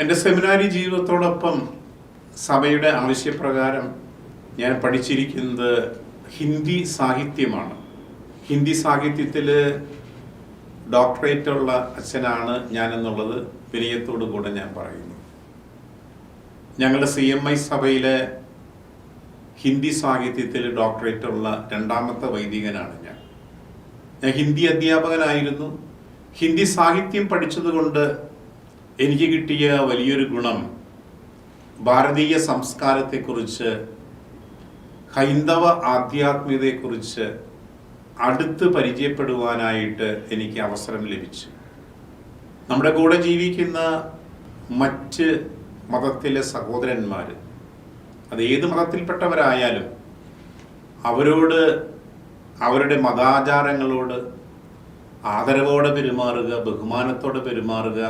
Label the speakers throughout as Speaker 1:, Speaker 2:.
Speaker 1: എന്റെ സെമിനാരി ജീവിതത്തോടൊപ്പം സഭയുടെ ആവശ്യപ്രകാരം ഞാൻ പഠിച്ചിരിക്കുന്നത് ഹിന്ദി സാഹിത്യമാണ്. ഹിന്ദി സാഹിത്യത്തിൽ ഡോക്ടറേറ്റ് ഉള്ള അച്ഛനാണ് ഞാനെന്നുള്ളത് വിനയത്തോടു കൂടെ ഞാൻ പറയുന്നു. ഞങ്ങളുടെ സി എം ഐ സഭയിലെ ഹിന്ദി സാഹിത്യത്തിൽ ഡോക്ടറേറ്റ് ഉള്ള രണ്ടാമത്തെ വൈദികനാണ് ഞാൻ. ഞാൻ ഹിന്ദി അധ്യാപകനായിരുന്നു. ഹിന്ദി സാഹിത്യം പഠിച്ചതുകൊണ്ട് എനിക്ക് കിട്ടിയ വലിയൊരു ഗുണം ഭാരതീയ സംസ്കാരത്തെക്കുറിച്ച് ഹൈന്ദവ ആധ്യാത്മികതയെക്കുറിച്ച് അടുത്ത് പരിചയപ്പെടുവാനായിട്ട് എനിക്ക് അവസരം ലഭിച്ചു. നമ്മുടെ കൂടെ ജീവിക്കുന്ന മറ്റ് മതത്തിലെ സഹോദരന്മാർ അത് ഏത് മതത്തിൽപ്പെട്ടവരായാലും അവരോട് അവരുടെ മതാചാരങ്ങളോട് ആദരവോടെ പെരുമാറുക ബഹുമാനത്തോടെ പെരുമാറുക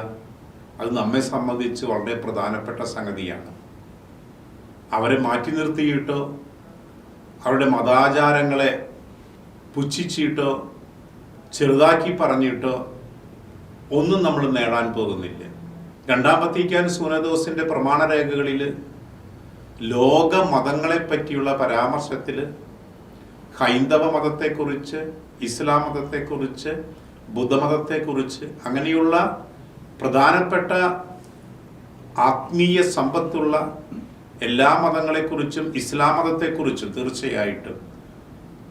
Speaker 1: അത് നമ്മെ സംബന്ധിച്ച് വളരെ പ്രധാനപ്പെട്ട സംഗതിയാണ്. അവരെ മാറ്റി നിർത്തിയിട്ടോ അവരുടെ മതാചാരങ്ങളെ പുച്ഛിച്ചിട്ടോ ചെറുതാക്കി പറഞ്ഞിട്ടോ ഒന്നും നമ്മൾ നേടാൻ പോകുന്നില്ല. രണ്ടാം വത്തിക്കാൻ സൂനദോസിന്റെ പ്രമാണരേഖകളിൽ ലോക മതങ്ങളെ പറ്റിയുള്ള പരാമർശത്തിൽ ഹൈന്ദവ മതത്തെക്കുറിച്ച് ഇസ്ലാം മതത്തെക്കുറിച്ച് ബുദ്ധമതത്തെക്കുറിച്ച് അങ്ങനെയുള്ള പ്രധാനപ്പെട്ട ആത്മീയ സമ്പത്തുള്ള എല്ലാ മതങ്ങളെക്കുറിച്ചും ഇസ്ലാം മതത്തെക്കുറിച്ചും തീർച്ചയായിട്ടും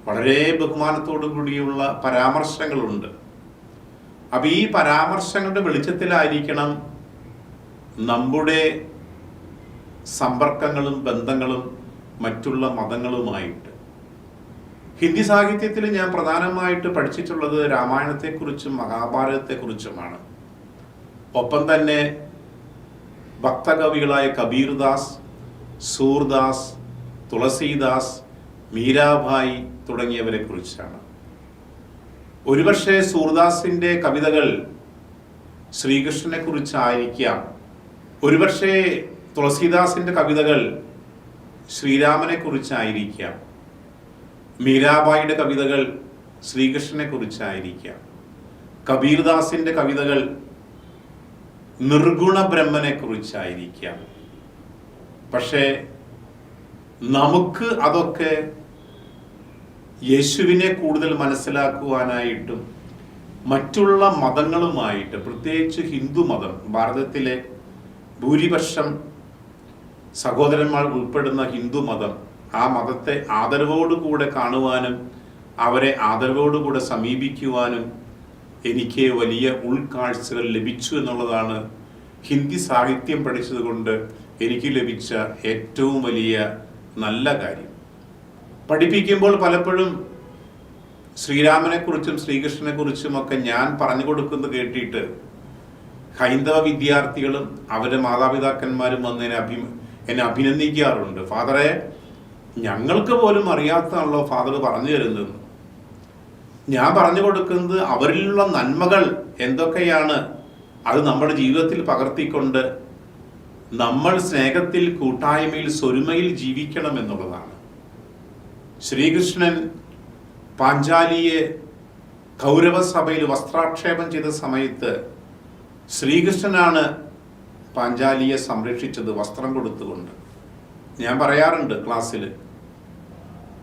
Speaker 1: വളരെ ബഹുമാനത്തോടു കൂടിയുള്ള പരാമർശങ്ങളുണ്ട്. അപ്പം ഈ പരാമർശങ്ങളുടെ വെളിച്ചത്തിലായിരിക്കണം നമ്മുടെ സമ്പർക്കങ്ങളും ബന്ധങ്ങളും മറ്റുള്ള മതങ്ങളുമായിട്ട്. ഹിന്ദി സാഹിത്യത്തിൽ ഞാൻ പ്രധാനമായിട്ട് പഠിച്ചിട്ടുള്ളത് രാമായണത്തെക്കുറിച്ചും മഹാഭാരതത്തെക്കുറിച്ചുമാണ്. ഒപ്പം തന്നെ ഭക്തകവികളായ കബീർദാസ് സൂർദാസ് തുളസീദാസ് മീരാഭായി തുടങ്ങിയവരെ കുറിച്ചാണ്. ഒരുപക്ഷെ സൂർദാസിന്റെ കവിതകൾ ശ്രീകൃഷ്ണനെ കുറിച്ചായിരിക്കാം. ഒരുപക്ഷെ തുളസീദാസിന്റെ കവിതകൾ ശ്രീരാമനെ കുറിച്ചായിരിക്കാം. മീരാബായിയുടെ കവിതകൾ ശ്രീകൃഷ്ണനെ കുറിച്ചായിരിക്കാം. കബീർദാസിന്റെ കവിതകൾ നിർഗുണ ബ്രഹ്മനെ കുറിച്ചായിരിക്കാം. പക്ഷേ നമുക്ക് അതൊക്കെ യേശുവിനെ കൂടുതൽ മനസ്സിലാക്കുവാനായിട്ടും മറ്റുള്ള മതങ്ങളുമായിട്ട് പ്രത്യേകിച്ച് ഹിന്ദു മതം ഭാരതത്തിലെ ഭൂരിപക്ഷം സഹോദരന്മാർ ഉൾപ്പെടുന്ന ഹിന്ദു മതം ആ മതത്തെ ആദരവോടുകൂടെ കാണുവാനും അവരെ ആദരവോടുകൂടെ സമീപിക്കുവാനും എനിക്ക് വലിയ ഉൾക്കാഴ്ചകൾ ലഭിച്ചു എന്നുള്ളതാണ് ഹിന്ദി സാഹിത്യം പഠിച്ചതുകൊണ്ട് എനിക്ക് ലഭിച്ച ഏറ്റവും വലിയ നല്ല കാര്യം. പഠിപ്പിക്കുമ്പോൾ പലപ്പോഴും ശ്രീരാമനെക്കുറിച്ചും ശ്രീകൃഷ്ണനെക്കുറിച്ചും ഒക്കെ ഞാൻ പറഞ്ഞു കൊടുക്കുന്നത് കേട്ടിട്ട് ഹൈന്ദവ വിദ്യാർത്ഥികളും അവരുടെ മാതാപിതാക്കന്മാരും വന്ന് എന്നെ അഭി എന്നെ അഭിനന്ദിക്കാറുണ്ട്. ഫാദറെ ഞങ്ങൾക്ക് പോലും അറിയാത്തതാണല്ലോ ഫാദർ പറഞ്ഞു തരുന്നത്. ഞാൻ പറഞ്ഞു കൊടുക്കുന്നത് അവരിലുള്ള നന്മകൾ എന്തൊക്കെയാണ്? അത് നമ്മുടെ ജീവിതത്തിൽ പകർത്തിക്കൊണ്ട് നമ്മൾ സ്നേഹത്തിൽ കൂട്ടായ്മയിൽ സ്വരുമയിൽ ജീവിക്കണം എന്നുള്ളതാണ്. ശ്രീകൃഷ്ണൻ പാഞ്ചാലിയെ കൗരവസഭയിൽ വസ്ത്രാക്ഷേപം ചെയ്ത സമയത്ത് ശ്രീകൃഷ്ണനാണ് പാഞ്ചാലിയെ സംരക്ഷിച്ചത് വസ്ത്രം കൊടുത്തുകൊണ്ട്. ഞാൻ പറയാറുണ്ട് ക്ലാസ്സിൽ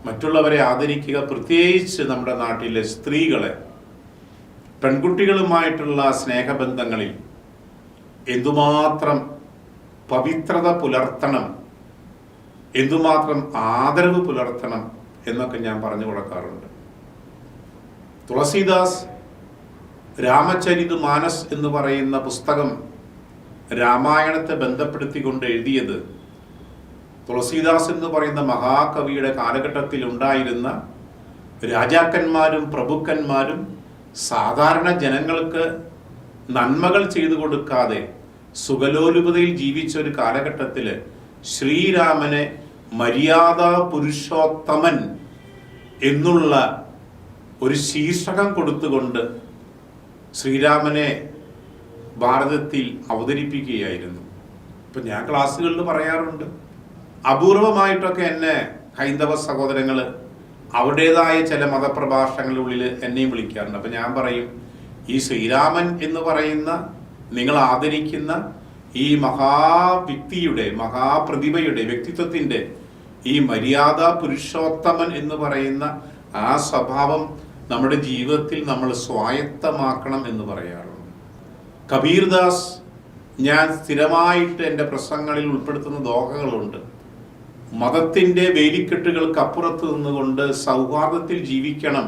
Speaker 1: മറ്റുള്ളവരെ ആദരിക്കുക പ്രത്യേകിച്ച് നമ്മുടെ നാട്ടിലെ സ്ത്രീകളെ പെൺകുട്ടികളുമായിട്ടുള്ള സ്നേഹബന്ധങ്ങളിൽ എന്തുമാത്രം പവിത്രത പുലർത്തണം എന്തുമാത്രം ആദരവ് പുലർത്തണം എന്നൊക്കെ ഞാൻ പറഞ്ഞു കൊടുക്കാറുണ്ട്. തുളസീദാസ് രാമചരിത് മാനസ് എന്ന് പറയുന്ന പുസ്തകം രാമായണത്തെ ബന്ധപ്പെടുത്തിക്കൊണ്ട് എഴുതിയത് തുളസീദാസ് എന്ന് പറയുന്ന മഹാകവിയുടെ കാലഘട്ടത്തിൽ ഉണ്ടായിരുന്ന രാജാക്കന്മാരും പ്രഭുക്കന്മാരും സാധാരണ ജനങ്ങൾക്ക് നന്മകൾ ചെയ്തു കൊടുക്കാതെ സുഖലോലുപതയിൽ ജീവിച്ച ഒരു കാലഘട്ടത്തിൽ ശ്രീരാമനെ മര്യാദ പുരുഷോത്തമൻ എന്നുള്ള ഒരു ശീർഷകം കൊടുത്തുകൊണ്ട് ശ്രീരാമനെ ഭാരതത്തിൽ അവതരിപ്പിക്കുകയായിരുന്നു. ഇപ്പം ഞാൻ ക്ലാസ്സുകളിൽ പറയാറുണ്ട്. അപൂർവമായിട്ടൊക്കെ എന്നെ ഹൈന്ദവ സഹോദരങ്ങൾ അവരുടേതായ ചില മതപ്രഭാഷണങ്ങളുള്ളിൽ എന്നെയും വിളിക്കാറുണ്ട്. അപ്പം ഞാൻ പറയും ഈ ശ്രീരാമൻ എന്ന് പറയുന്ന നിങ്ങൾ ആദരിക്കുന്ന ഈ മഹാവ്യക്തിയുടെ മഹാപ്രതിഭയുടെ വ്യക്തിത്വത്തിന്റെ ഈ മര്യാദ പുരുഷോത്തമൻ എന്ന് പറയുന്ന ആ സ്വഭാവം നമ്മുടെ ജീവിതത്തിൽ നമ്മൾ സ്വായത്തമാക്കണം എന്ന് പറയാറുണ്ട്. കബീർദാസ് ഞാൻ സ്ഥിരമായിട്ട് എന്റെ പ്രസംഗങ്ങളിൽ ഉൾപ്പെടുത്തുന്ന ദോഹകളുണ്ട്. മതത്തിന്റെ വേലിക്കെട്ടുകൾക്കപ്പുറത്ത് നിന്നുകൊണ്ട് സൗഹാർദ്ദത്തിൽ ജീവിക്കണം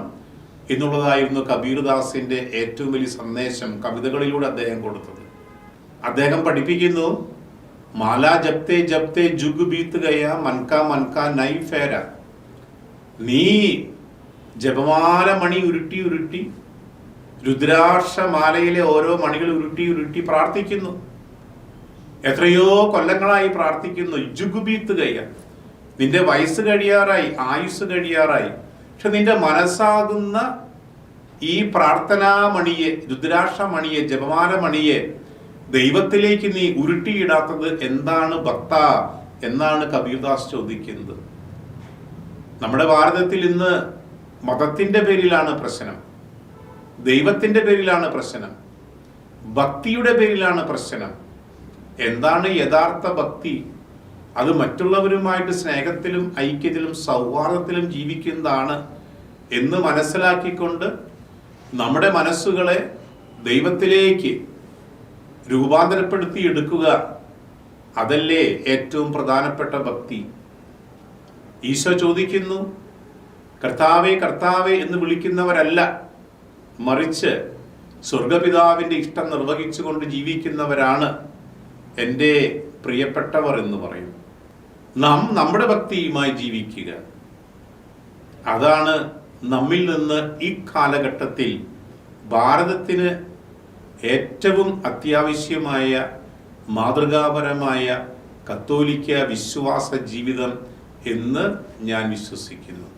Speaker 1: എന്നുള്ളതായിരുന്നു കബീർദാസിന്റെ ഏറ്റവും വലിയ സന്ദേശം കവിതകളിലൂടെ അദ്ദേഹം കൊടുത്തത്. അദ്ദേഹം പഠിപ്പിക്കുന്നു മാല ജപ്തേ ജപ്തേ ജുഗ് ബീത്ത് ഗയ മൻക മൻക നൈ ഫേര. നീ ജപമാല മണി ഉരുട്ടി ഉരുട്ടി രുദ്രാക്ഷ മാലയിലെ ഓരോ മണികൾ ഉരുട്ടി ഉരുട്ടി പ്രാർത്ഥിക്കുന്നു. എത്രയോ കൊല്ലങ്ങളായി പ്രാർത്ഥിക്കുന്നു ജുഗുബീത്ത് കയ്യ നിന്റെ വയസ്സ് കഴിയാറായി ആയുസ് കഴിയാറായി. പക്ഷെ നിന്റെ മനസ്സാകുന്ന ഈ പ്രാർത്ഥനാമണിയെ മണിയെ ജപമാലമണിയെ മണിയെ ജപമാല മണിയെ ദൈവത്തിലേക്ക് നീ ഉരുട്ടിയിടാത്തത് എന്താണ് ഭക്ത എന്നാണ് കബീർദാസ് ചോദിക്കുന്നത്. നമ്മുടെ ഭാരതത്തിൽ ഇന്ന് മതത്തിന്റെ പേരിലാണ് പ്രശ്നം. ദൈവത്തിന്റെ പേരിലാണ് പ്രശ്നം. ഭക്തിയുടെ പേരിലാണ് പ്രശ്നം. എന്താണ് യഥാർത്ഥ ഭക്തി? അത് മറ്റുള്ളവരുമായിട്ട് സ്നേഹത്തിലും ഐക്യത്തിലും സൗഹാർദ്ദത്തിലും ജീവിക്കുന്നതാണ് എന്ന് മനസ്സിലാക്കിക്കൊണ്ട് നമ്മുടെ മനസ്സുകളെ ദൈവത്തിലേക്ക് രൂപാന്തരപ്പെടുത്തി എടുക്കുക അതല്ലേ ഏറ്റവും പ്രധാനപ്പെട്ട ഭക്തി. ഈശോ ചോദിക്കുന്നു കർത്താവേ കർത്താവേ എന്ന് വിളിക്കുന്നവരല്ല മറിച്ച് സ്വർഗപിതാവിന്റെ ഇഷ്ടം നിർവഹിച്ചുകൊണ്ട് ജീവിക്കുന്നവരാണ് എന്റെ പ്രിയപ്പെട്ടവർ എന്ന് പറയും നാം നമ്മുടെ ഭക്തിയുമായി ജീവിക്കുക. അതാണ് നമ്മിൽ നിന്ന് ഈ കാലഘട്ടത്തിൽ ഭാരതത്തിന് ഏറ്റവും അത്യാവശ്യമായ മാതൃകാപരമായ കത്തോലിക്ക വിശ്വാസ ജീവിതം എന്ന് ഞാൻ വിശ്വസിക്കുന്നു.